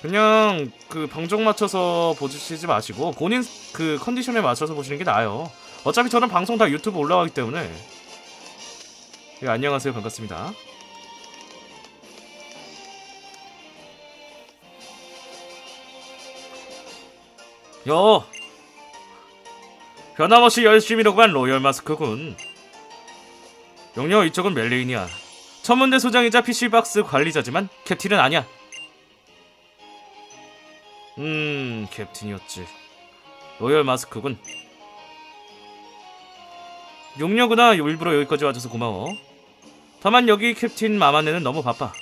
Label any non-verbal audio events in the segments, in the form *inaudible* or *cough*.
그냥 그 방정 맞춰서 보시지 마시고 본인 그 컨디션에 맞춰서 보시는 게 나아요. 어차피 저는 방송 다 유튜브 올라가기 때문에. 예, 안녕하세요. 반갑습니다. 여 변함없이 열심히 녹음한 로열 마스크군. 영영 이쪽은 멜레인이야. 천문대 소장이자 PC박스 관리자지만 캡틴은 아니야. 음, 캡틴이었지. 로열 마스크군. 용녀구나 일부러 여기까지 와줘서 고마워. 다만 여기 캡틴 마마네는 너무 바빠.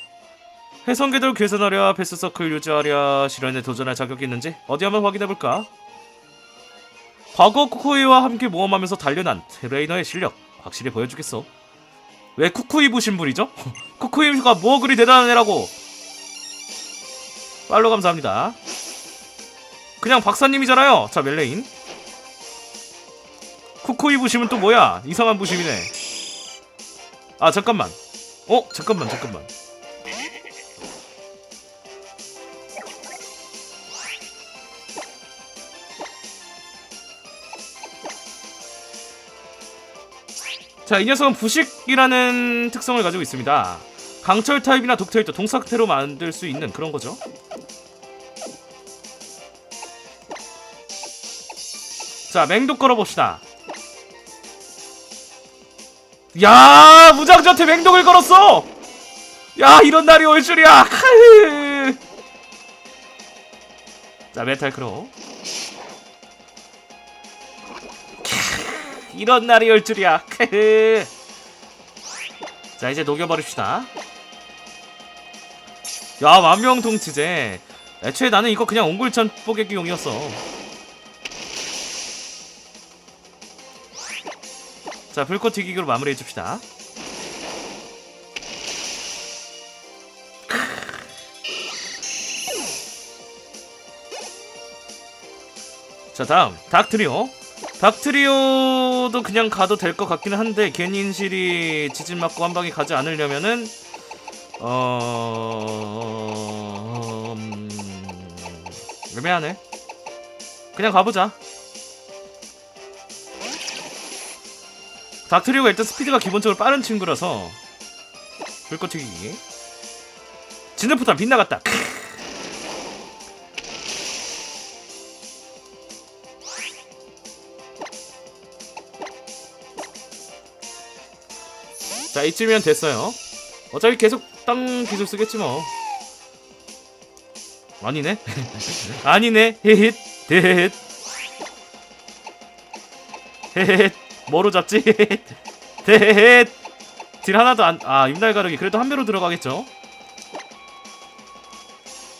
해성계들 괴선하랴 패스서클 유지하랴 실현에 도전할 자격이 있는지 어디 한번 확인해볼까? 과거 쿠쿠이와 함께 모험하면서 단련한 트레이너의 실력 확실히 보여주겠어. 왜 쿠쿠이 부신 분이죠? *laughs* 쿠쿠이가 뭐 그리 대단한 애라고. 팔로 감사합니다. 그냥 박사님이잖아요. 자 멜레인. 쿠쿠이 부심은 또 뭐야? 이상한 부심이네. 아 잠깐만. 어 잠깐만 잠깐만. 자, 이 녀석은 부식이라는 특성을 가지고 있습니다. 강철 타입이나 독 타입도 동사태로 만들 수 있는 그런 거죠. 자, 맹독 걸어봅시다. 야, 무장전태 맹독을 걸었어! 야, 이런 날이 올 줄이야! 카흐. 자, 메탈 크로. 이런 날이 올 줄이야. 자 이제 녹여버립시다. 야 만명통치제. 애초에 나는 이거 그냥 옹골천 뽀개기용이었어. 자 불꽃 튀기기로 마무리해 줍시다. 자 다음 닥트리오. 닥트리오도 그냥 가도 될 것 같기는 한데 개인실이 지진 맞고 한 방에 가지 않으려면은 어 음... 애매하네. 그냥 가보자. 닥트리오가 일단 스피드가 기본적으로 빠른 친구라서. 불꽃 튀기기. 진흙포탄 빗나갔다. 크. 자 이쯤이면 됐어요. 어차피 계속 땅 기술 쓰겠지 뭐. 아니네? *laughs* 아니네. 헤헷 데헷 헤헷 뭐로 잡지? *laughs* 데헷 딜 하나도 안아 임날 가르기. 그래도 한 배로 들어가겠죠?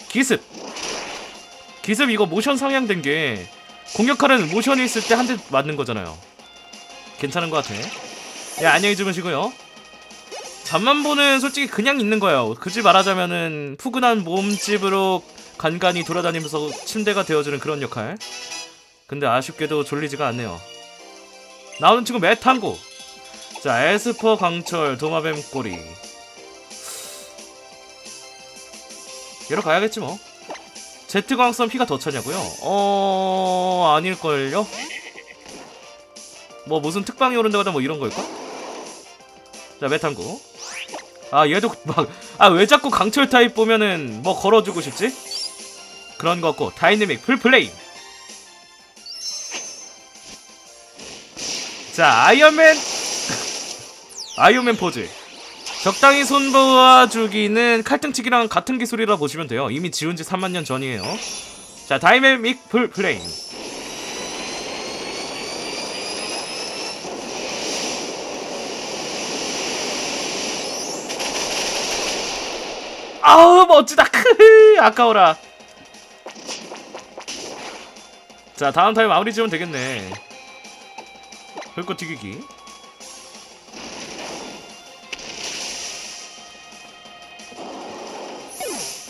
기습. 기습 이거 모션 상향된 게 공격하는 모션이 있을 때 한 대 맞는 거잖아요. 괜찮은 것 같아. 예 안녕히 주무시고요. 잠만 보는 솔직히 그냥 있는 거예요. 그지 말하자면은 푸근한 몸집으로 간간히 돌아다니면서 침대가 되어주는 그런 역할. 근데 아쉽게도 졸리지가 않네요. 나오는 친구 메탄고. 자, 에스퍼 강철 도마뱀 꼬리. 얘로 가야겠지 뭐. 제트 광선 피가 더 차냐고요? 어 아닐걸요? 뭐 무슨 특방이 오른다거나 뭐 이런 걸까? 자 메탄고 아 얘도 *laughs* 막 아 왜 자꾸 강철 타입 보면은 뭐 걸어주고 싶지? 그런 거 없고 다이내믹 풀플레임 자 아이언맨. 아이언맨 포즈. 적당히 손보아주기는 칼등치기랑 같은 기술이라 보시면 돼요. 이미 지운 지 3만 년 전이에요. 자 다이내믹 풀 플레임. 아우 멋지다. 크흐 아까워라. 자 다음 타임 마무리 지으면 되겠네 불꽃 튀기기.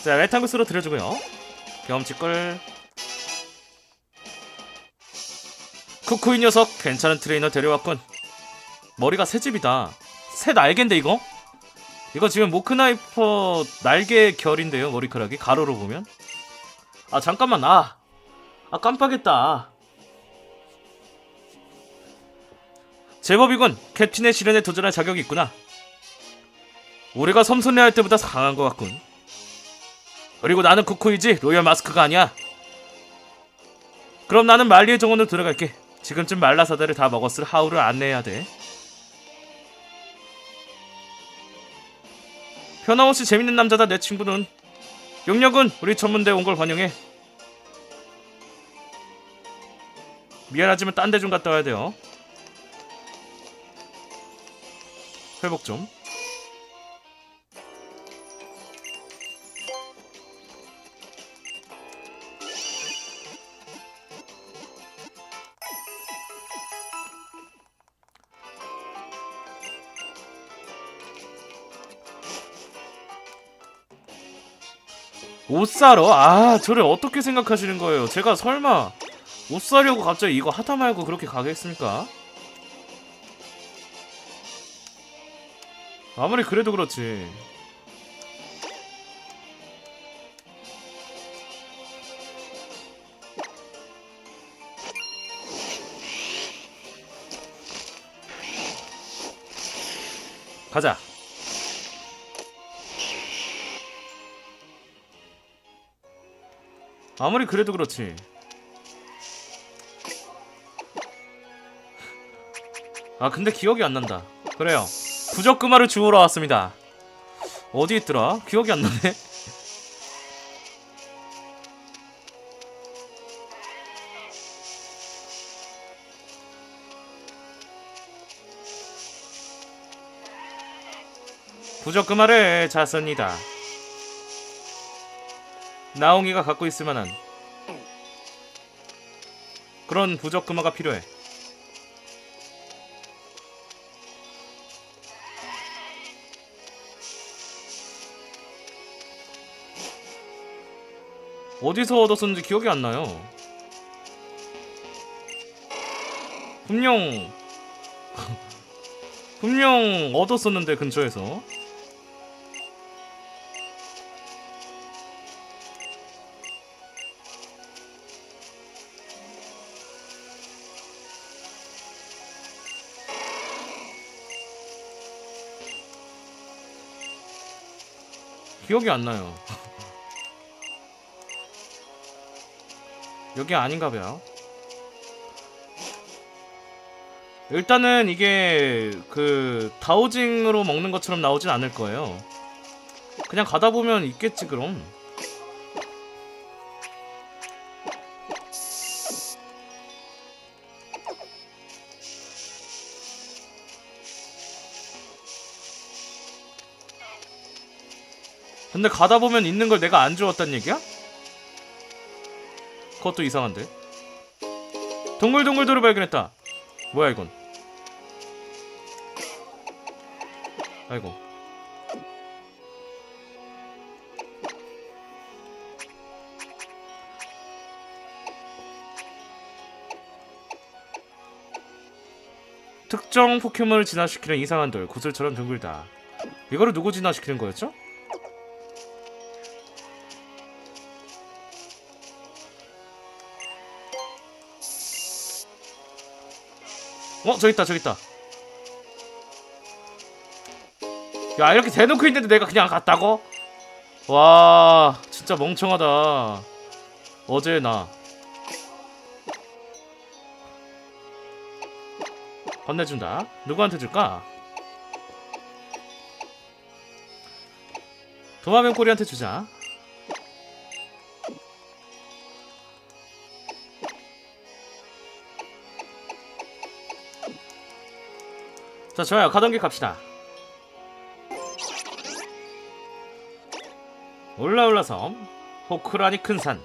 자 레탕구스로 들여주고요. 경험치걸 쿠쿠이 녀석 괜찮은 트레이너 데려왔군. 머리가 새집이다. 새 날개인데 이거? 이거 지금 모크나이퍼 날개 결인데요 머리카락이. 가로로 보면. 아 잠깐만. 아, 아 깜빡했다. 제법이군. 캡틴의 시련에 도전할 자격이 있구나. 우리가 섬선회 할 때보다 강한 것 같군. 그리고 나는 쿠쿠이지 로열 마스크가 아니야. 그럼 나는 말리의 정원으로 들어갈게. 지금쯤 말라사다를 다 먹었을 하울을 안내해야 돼. 변함없이 재밌는 남자다 내 친구는. 용력은 우리 전문대 온 걸 환영해. 미안하지만 딴 데 좀 갔다 와야 돼요. 회복 좀. 옷 사러? 아, 저를 어떻게 생각하시는 거예요? 제가 설마 옷 사려고 갑자기 이거 하다 말고 그렇게 가겠습니까? 아무리 그래도 그렇지. 가자. 아무리 그래도 그렇지. 아 근데 기억이 안 난다. 그래요. 부적금화를 주우러 왔습니다. 어디 있더라? 기억이 안 나네. 부적금화를 잤습니다. 나옹이가 갖고 있을 만한 그런 부적금화가 필요해. 어디서 얻었었는지 기억이 안 나요. 분명 *laughs* 분명 얻었었는데 근처에서 기억이 안 나요. *laughs* 여기 아닌가 봐요. 일단은 이게 그 다오징으로 먹는 것처럼 나오진 않을 거예요. 그냥 가다 보면 있겠지 그럼. 근데 가다 보면 있는 걸 내가 안 주웠단 얘기야? 그것도 이상한데. 동글동글도를 발견했다. 뭐야 이건? 아이고. 특정 포켓몬을 진화시키는 이상한 돌, 구슬처럼 둥글다. 이거를 누구 진화시키는 거였죠? 어 저기 있다 저기 있다. 야 이렇게 대놓고 있는데 내가 그냥 갔다고? 와 진짜 멍청하다. 어제 나. 건네준다. 누구한테 줄까? 도마뱀 꼬리한테 주자 자 좋아요. 가던 길 갑시다. 올라올라 섬. 호크라니 큰산.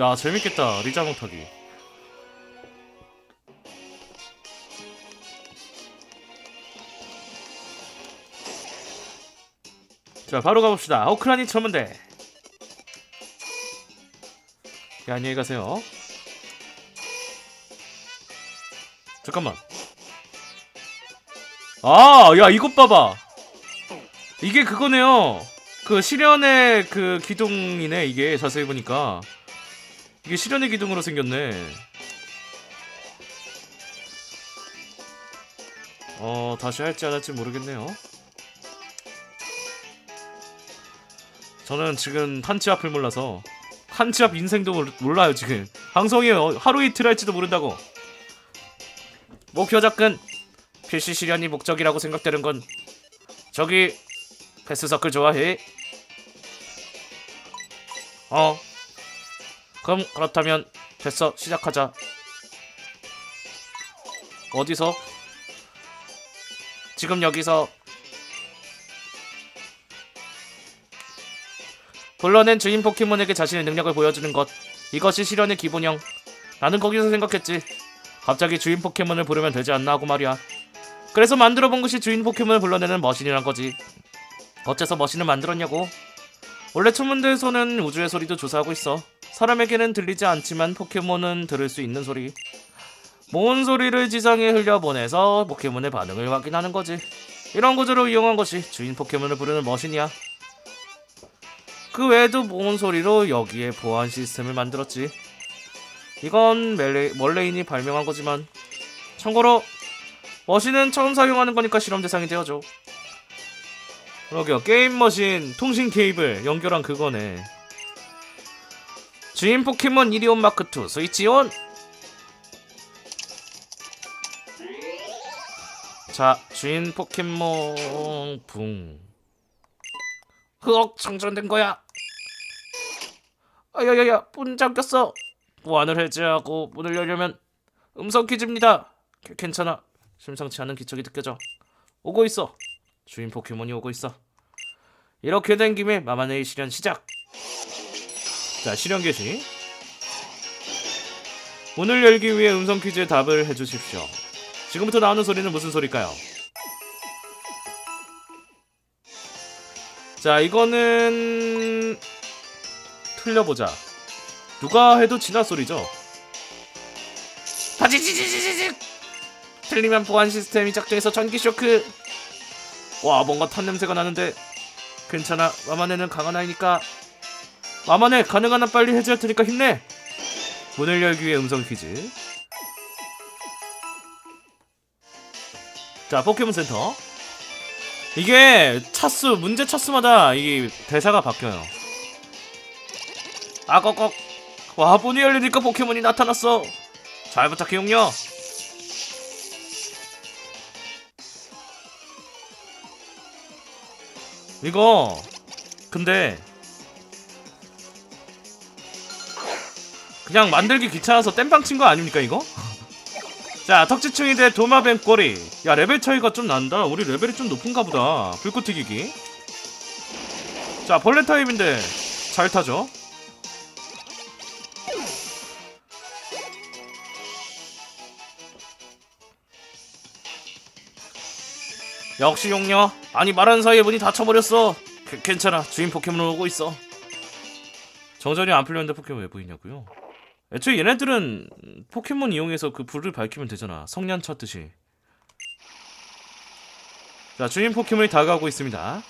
야 재밌겠다. 리자몽 타기. 자 바로 가봅시다. 호크라니 천문대 야, 안녕히 가세요. 잠깐만. 아, 야, 이것 봐봐. 이게 그거네요. 그 실현의 그 기둥이네, 이게 자세히 보니까. 이게 실현의 기둥으로 생겼네. 어, 다시 할지 안 할지 모르겠네요. 저는 지금 한치 앞을 몰라서 한 치 앞 인생도 몰- 몰라요 지금 방송이 어, 하루 이틀 할지도 모른다고 목표 접근 PC 실현이 목적이라고 생각되는 건 저기 패스서클 좋아해? 어 그럼 그렇다면 됐어 시작하자 어디서? 지금 여기서 불러낸 주인 포켓몬에게 자신의 능력을 보여주는 것. 이것이 실현의 기본형. 나는 거기서 생각했지. 갑자기 주인 포켓몬을 부르면 되지 않나 하고 말이야. 그래서 만들어 본 것이 주인 포켓몬을 불러내는 머신이란 거지. 어째서 머신을 만들었냐고? 원래 천문대에서는 우주의 소리도 조사하고 있어. 사람에게는 들리지 않지만 포켓몬은 들을 수 있는 소리. 모은 소리를 지상에 흘려보내서 포켓몬의 반응을 확인하는 거지. 이런 구조를 이용한 것이 주인 포켓몬을 부르는 머신이야 그 외에도 모은 소리로 여기에 보안 시스템을 만들었지. 이건 멜레, 멀레인이 발명한 거지만 참고로 머신은 처음 사용하는 거니까 실험 대상이 되어줘. 그러게요. 게임 머신, 통신 케이블 연결한 그거네. 주인 포켓몬 이리온 마크2 스위치 온! 자, 주인 포켓몬 붕. 흑억 장전된 거야. 아야야야 문 잠겼어. 보안을 해제하고 문을 열려면 음성 퀴즈입니다. 괜- 괜찮아. 심상치 않은 기척이 느껴져. 오고 있어. 주인 포켓몬이 오고 있어. 이렇게 된 김에 마마네이 실현 시작. 자 실현 개시. 문을 열기 위해 음성 퀴즈에 답을 해주십시오. 지금부터 나오는 소리는 무슨 소리일까요? 자 이거는 틀려보자. 누가 해도 진화 소리죠. 바지지지지지직 틀리면 보안 시스템이 작동해서 전기 쇼크! 와 뭔가 탄 냄새가 나는데. 괜찮아. 마마네는 강한 아이니까. 마마네 가능한 한 빨리 해제할 테니까 힘내! 문을 열기 위해 음성 퀴즈. 자 포켓몬 센터. 이게 차수 문제 차수마다 이 대사가 바뀌어요. 아 꺽꺽 와 문이 열리니까 포켓몬이 나타났어. 잘 부탁해 용녀. 이거 근데 그냥 만들기 귀찮아서 땜빵 친 거 아닙니까 이거? 자 턱지충이 대 도마뱀 꼬리 야 레벨 차이가 좀 난다 우리 레벨이 좀 높은가 보다 불꽃 튀기기 자 벌레 타입인데 잘 타죠 역시 용녀 아니 말하는 사이에 문이 닫혀버렸어 그, 괜찮아 주인 포켓몬 오고 있어 정전이 안 풀렸는데 포켓몬 왜 보이냐고요 애초에 얘네들은 포켓몬 이용해서 그 불을 밝히면 되잖아. 성냥 쳤듯이. 자, 주인 포켓몬이 다가오고 있습니다.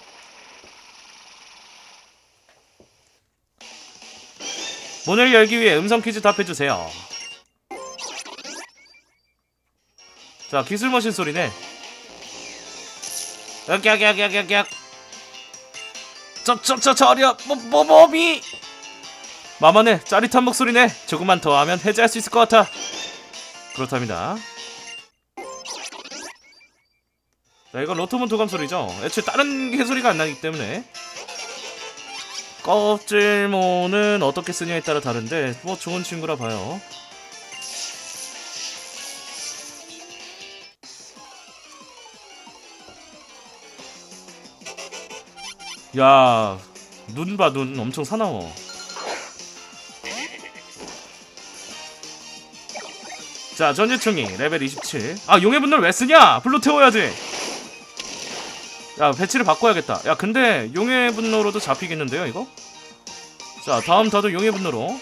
문을 열기 위해 음성 퀴즈 답해주세요. 자, 기술 머신 소리네. 약약약약약약. 저, 저, 저, 저려, 뭐, 뭐, 몸이. 마마네 짜릿한 목소리네. 조금만 더 하면 해제할 수 있을 것 같아. 그렇답니다. 자 이건 로토몬 도감 소리죠. 애초에 다른 개소리가 안 나기 때문에. 껍질모는 어떻게 쓰냐에 따라 다른데 뭐 좋은 친구라 봐요 야 눈 봐 눈 엄청 사나워 자 전지충이 레벨 27. 아 용의 분노를 왜 쓰냐? 불로 태워야지. 야 배치를 바꿔야겠다. 야 근데 용의 분노로도 잡히겠는데요 이거? 자 다음 다도 용의 분노로.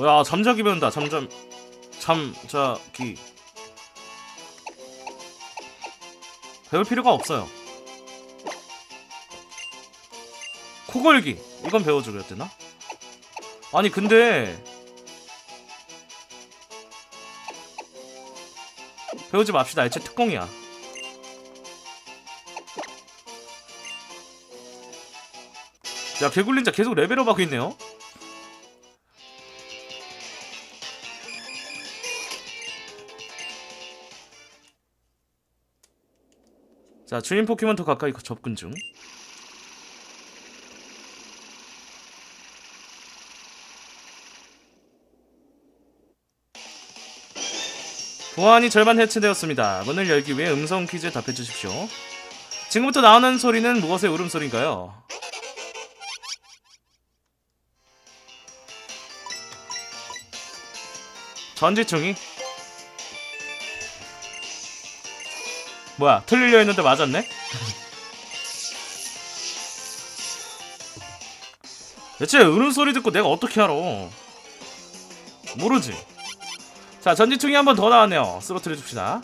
야 잠자기 배운다. 잠잠 잠자기. 배울 필요가 없어요. 코골기. 이건 배워줘야 되나? 아니 근데 배우지 맙시다. 애초에 특공이야. 야 개굴린자 계속 레벨업 하고 있네요 자 주인 포켓몬 더 가까이 접근 중 보안이 절반 해체되었습니다. 문을 열기 위해 음성 퀴즈에 답해 주십시오. 지금부터 나오는 소리는 무엇의 울음소리인가요? 전지충이? 뭐야 틀리려 했는데 맞았네? 대체 울음소리 듣고 내가 어떻게 알아? 모르지. 자 전지충이 한 번 더 나왔네요. 쓰러뜨려 줍시다.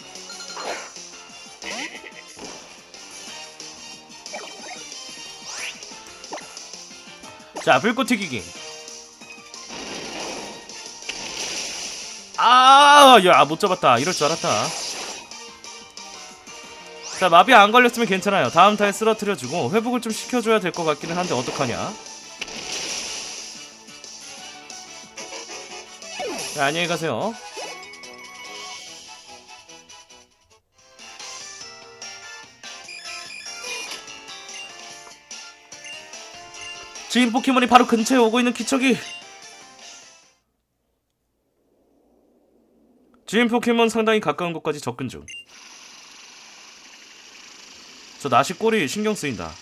자 불꽃 튀기기. 아야 못 잡았다. 이럴 줄 알았다 자 마비 안 걸렸으면 괜찮아요. 다음 타에 쓰러뜨려 주고 회복을 좀 시켜줘야 될 것 같기는 한데 어떡하냐? 자 안녕히 가세요. 주인 포켓몬이 바로 근처에 오고 있는 기척이 주인 포켓몬 상당히 가까운 곳까지 접근 중. 저 나시 꼬리 신경 쓰인다.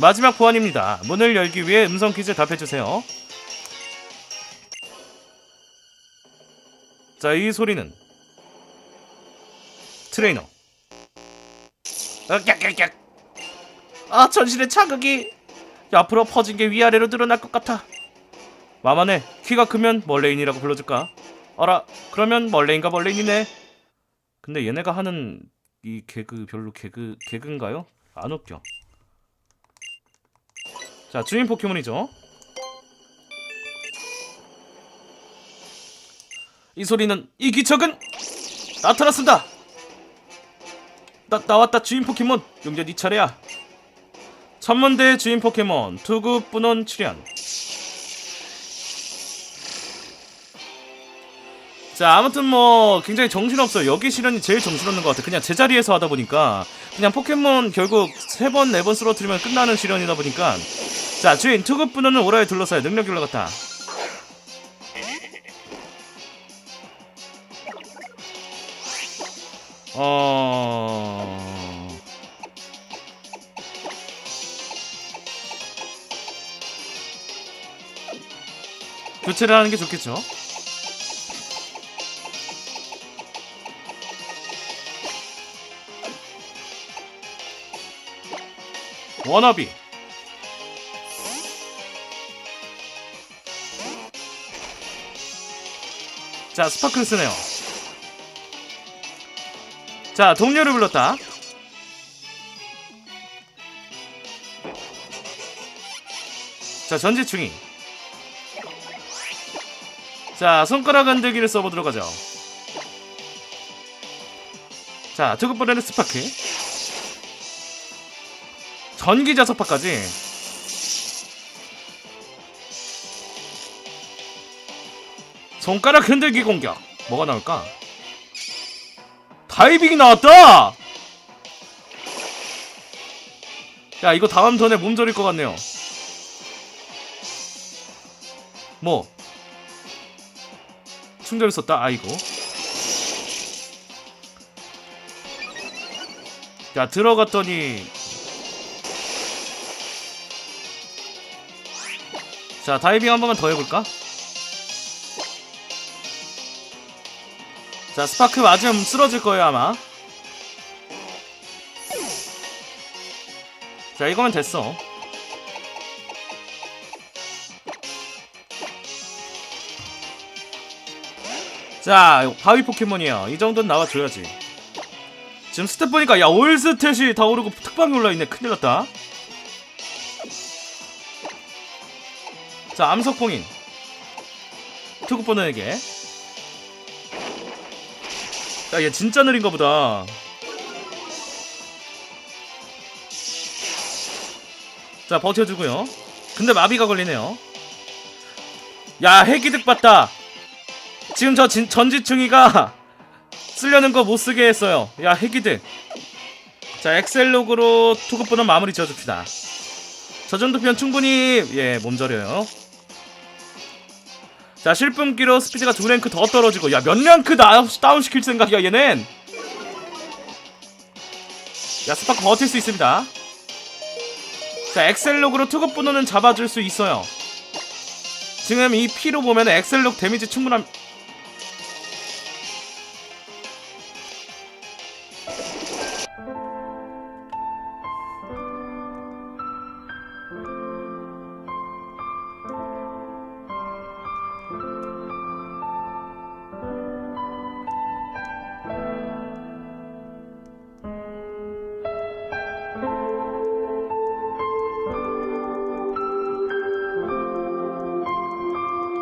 마지막 보안입니다. 문을 열기 위해 음성 퀴즈 답해 주세요. 자, 이 소리는 트레이너. 깍깍깍. 아, 전신의 자극이 옆으로 퍼진 게 위아래로 늘어날 것 같아. 마마네, 키가 크면 멀레인이라고 불러줄까? 어라, 그러면 멀레인가 멀레인이네. 근데 얘네가 하는 이 개그 별로 개그 개그인가요? 안 웃겨. 자, 주인 포켓몬이죠. 이 소리는 이 기척은 나타났습니다. 나 나왔다 주인 포켓몬 용재 네 차례야. 천문대 주인 포켓몬 투구 분원 출연. 자 아무튼 뭐 굉장히 정신없어요. 여기 실현이 제일 정신없는 것 같아 그냥 제자리에서 하다 보니까 그냥 포켓몬 결국 세번 네 번 쓰러뜨리면 끝나는 실현이다 보니까. 자 주인 투급분원은 오라에 둘러싸여 능력이 올라갔다. 어... 교체를 하는 게 좋겠죠 워너비. 자 스파클 쓰네요. 자 동료를 불렀다. 자 전지충이. 자 손가락 흔들기를 써보도록 하죠. 자 두급보다는 스파크 전기 자 석파까지. 손가락 흔들기 공격. 뭐가 나올까? 다이빙이 나왔다! 야 이거 다음 턴에 몸절일 것 같네요. 뭐? 충전을 썼다? 아이고. 야 들어갔더니 자 다이빙 한 번만 더 해볼까? 자 스파크 맞으면 쓰러질 거예요 아마. 자 이거면 됐어. 자 바위 포켓몬이야 이 정도는 나와줘야지. 지금 스탯 보니까 야 올 스탯이 다 오르고 특방이 올라있네. 큰일났다. 자 암석봉인 투구포너에게 야 얘 진짜 느린가 보다 자 버텨주고요 근데 마비가 걸리네요 야 해기득 봤다 지금 저 진, 전지충이가 *laughs* 쓰려는 거 못 쓰게 했어요. 야 해기득. 자 엑셀록으로 투급보는 마무리 지어줍시다. 저 정도면 충분히 예 몸저려요. 자 실품기로 스피드가 두 랭크 더 떨어지고 야 몇 랭크 다, 다운 시킬 생각이야 얘는. 야 스파크 버틸 수 있습니다. 자 엑셀록으로 투급 번호는 잡아줄 수 있어요. 지금 이 피로 보면 엑셀록 데미지 충분함.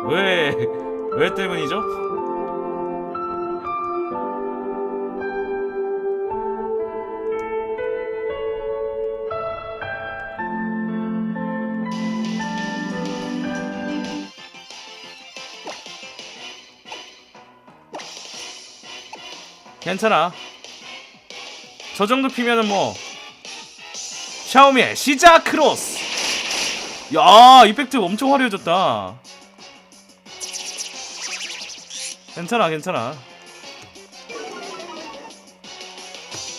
왜, 왜 때문이죠? 괜찮아. 저 정도 피면은 뭐 샤오미의 시작 크로스. 야, 이펙트 엄청 화려해졌다. 괜찮아 괜찮아.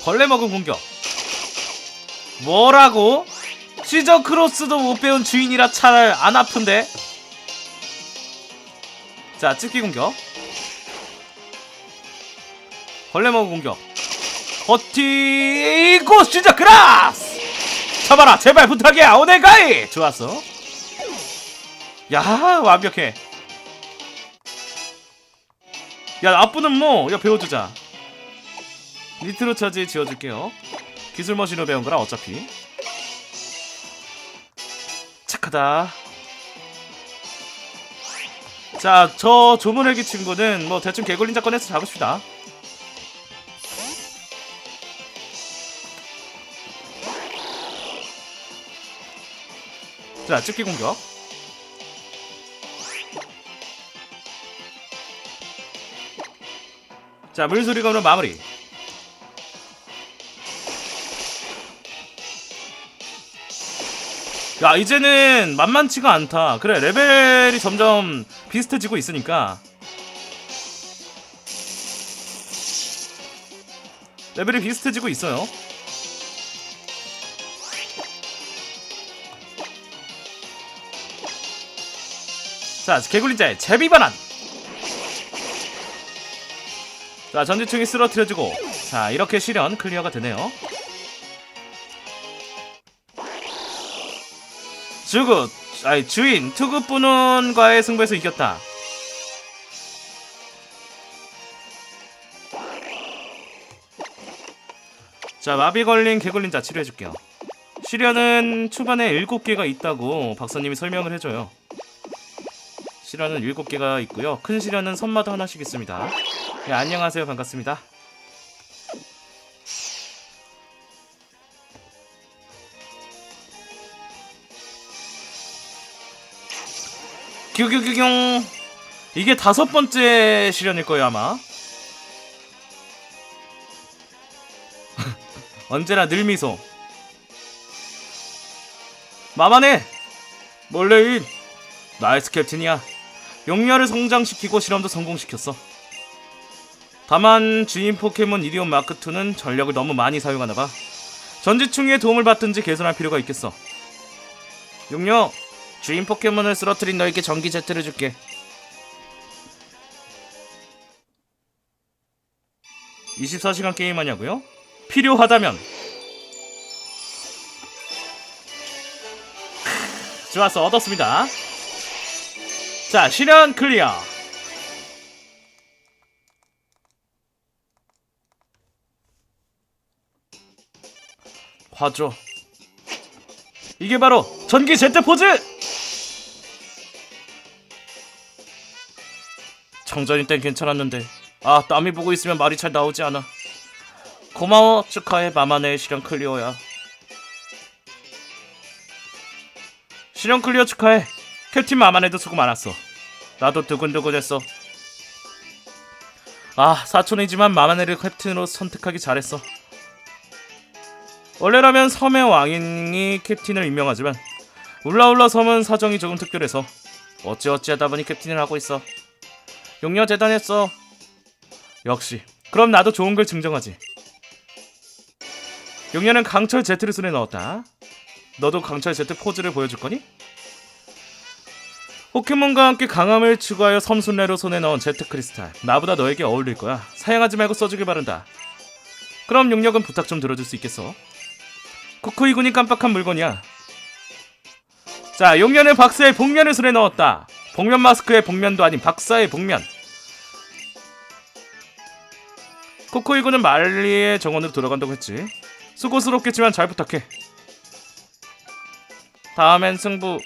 벌레 먹은 공격. 뭐라고? 시저 크로스도 못 배운 주인이라 잘안 아픈데. 자 찍기 공격. 벌레 먹은 공격. 버티고 시저 크로스! 잡아라 제발 부탁이야 오네가이! 좋았어. 야 완벽해 야 아프는 뭐, 야 배워주자. 니트로 차지 지어줄게요. 기술 머신으로 배운 거라 어차피. 착하다. 자, 저 조문헬기 친구는 뭐 대충 개굴린자 꺼내서 잡읍시다. 자, 찍기 공격. 자, 물소리 검은 마무리. 야, 이제는 만만치가 않다. 그래, 레벨이 점점 비슷해지고 있으니까. 레벨이 비슷해지고 있어요. 자, 개굴린자의 제비 반환. 자 전지충이 쓰러뜨려주고. 자 이렇게 실현 클리어가 되네요. 주구 아니 주인 투구뿐은과의 승부에서 이겼다. 자 마비 걸린 개걸린자 치료해줄게요. 실현은 초반에 7개가 있다고 박사님이 설명을 해줘요 실현은 7개가 있고요. 큰 실현은 선마다 하나씩 있습니다. 네, 안녕하세요. 반갑습니다. 규규규경 이게 다섯 번째 실현일 거예요 아마. *laughs* 언제나 늘미소. 마마네! 몰래인! 나이스 캡틴이야 용녀를 성장시키고 실험도 성공시켰어. 다만 주인 포켓몬 이리온 마크2는 전력을 너무 많이 사용하나 봐. 전지충의 도움을 받든지 개선할 필요가 있겠어. 용녀 주인 포켓몬을 쓰러뜨린 너에게 전기 제트를 줄게. (24시간) 게임하냐고요? 필요하다면. 좋았어 얻었습니다 자, 실현 클리어. 봐줘. 이게 바로 전기 제트 포즈! 정전일 땐 괜찮았는데 아 남이 보고 있으면 말이 잘 나오지 않아 고마워 축하해 마마네의 실현 클리어야 실현 클리어 축하해 캡틴 마마네도 수고 많았어. 나도 두근두근했어. 아 사촌이지만 마마네를 캡틴으로 선택하기 잘했어. 원래라면 섬의 왕인이 캡틴을 임명하지만 울라울라 섬은 사정이 조금 특별해서 어찌어찌 하다 보니 캡틴을 하고 있어. 용녀 대단했어. 역시. 그럼 나도 좋은 걸 증정하지. 용녀는 강철 제트를 손에 넣었다. 너도 강철 제트 포즈를 보여줄 거니? 포켓몬과 함께 강함을 추구하여 섬순례로 손에 넣은 제트 크리스탈. 나보다 너에게 어울릴 거야. 사양하지 말고 써주길 바란다. 그럼 용력은 부탁 좀 들어줄 수 있겠어? 쿠쿠이군이 깜빡한 물건이야. 자, 용녀는 박사의 복면을 손에 넣었다. 복면 마스크의 복면도 아닌 박사의 복면. 코코이군은 말리의 정원으로 돌아간다고 했지. 수고스럽겠지만 잘 부탁해. 다음엔 승부